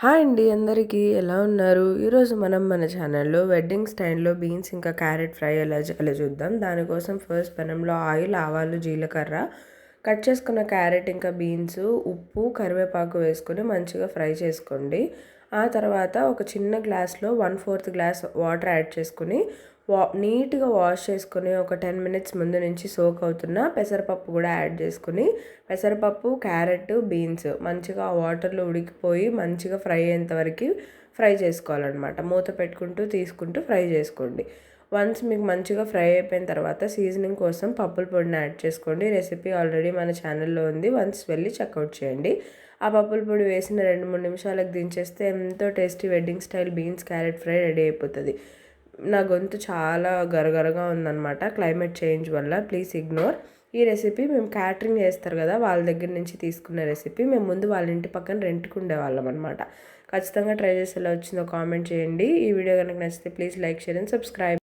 Hi అండి అందరికీ ఎలా ఉన్నారు? ఈరోజు మనం మన ఛానల్లో వెడ్డింగ్ స్టైల్లో బీన్స్ ఇంకా క్యారెట్ ఫ్రై ఎలా చేయాలో చూద్దాం. దానికోసం ఫస్ట్ పెనంలో ఆయిల్ ఆవాలు జీలకర్ర కట్ చేసుకున్న క్యారెట్ ఇంకా బీన్స్ ఉప్పు కరివేపాకు వేసుకొని మంచిగా ఫ్రై చేసుకోండి. ఆ తర్వాత ఒక చిన్న గ్లాస్లో one fourth glass water add చేసుకుని వా నీట్గా వాష్ చేసుకుని ఒక టెన్ మినిట్స్ ముందు నుంచి సోక్ అవుతున్న పెసరపప్పు కూడా యాడ్ చేసుకుని పెసరపప్పు క్యారెట్ బీన్స్ మంచిగా ఆ వాటర్లో ఉడికిపోయి మంచిగా ఫ్రై అయ్యేంత వరకు ఫ్రై చేసుకోవాలన్నమాట. మూత పెట్టుకుంటూ తీసుకుంటూ ఫ్రై చేసుకోండి. వన్స్ మీకు మంచిగా ఫ్రై అయిపోయిన తర్వాత సీజనింగ్ కోసం పప్పుల పొడిని యాడ్ చేసుకోండి. రెసిపీ ఆల్రెడీ మన ఛానల్లో ఉంది. వన్స్ వెళ్ళి చెక్అవుట్ చేయండి. ఆ పప్పుల పొడి వేసిన రెండు మూడు నిమిషాలకు దించేస్తే ఎంతో tasty wedding style beans carrot fry ready అయిపోతుంది. నా గొంతు చాలా గరగరగా ఉందన్నమాట. క్లైమేట్ చేంజ్ వల్ల ప్లీజ్ ఇగ్నోర్. ఈ రెసిపీ మేము క్యాటరింగ్ చేస్తారు కదా వాళ్ళ దగ్గర నుంచి తీసుకున్న రెసిపీ. మేము ముందు వాళ్ళ ఇంటి పక్కన రెంట్కి ఉండేవాళ్ళం అనమాట ఖచ్చితంగా ట్రై చేసేలా వచ్చిందో కామెంట్ చేయండి. ఈ వీడియో కనుక నచ్చితే please like share and subscribe.